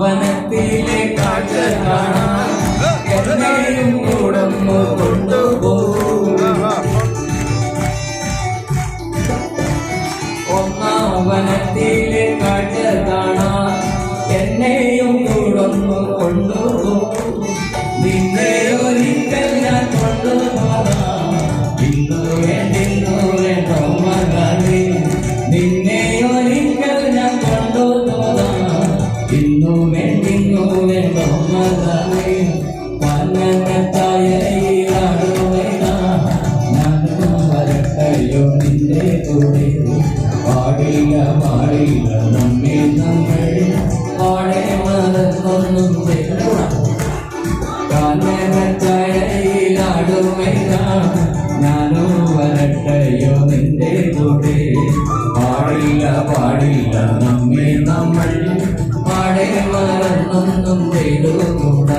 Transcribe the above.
വനത്തിലെ കാഴ്ച കാണാൻ എന്നെയും കൂടന്നു കൊണ്ടുപോകും ഒന്നാം വനത്തിലെ കാഴ്ച കാണാൻ എന്നെയും കൂടന്നു കൊണ്ടുപോകും നിന്നെ ഒരിക്കൽ ഞാൻ കൊണ്ടുപോകാം. ഇന്നു വേണ്ടിന്നു പാടില്ല പാടില്ല നമ്മെ നമ്മൾ പാടെ മറന്നൊന്നും ഞാനും വരട്ടയോ നിന്റെ കൂടെ പാടില്ല പാടില്ല നമ്മെ നമ്മൾ പാടെ മറന്നൊന്നും ചെയ്തുകൂടാ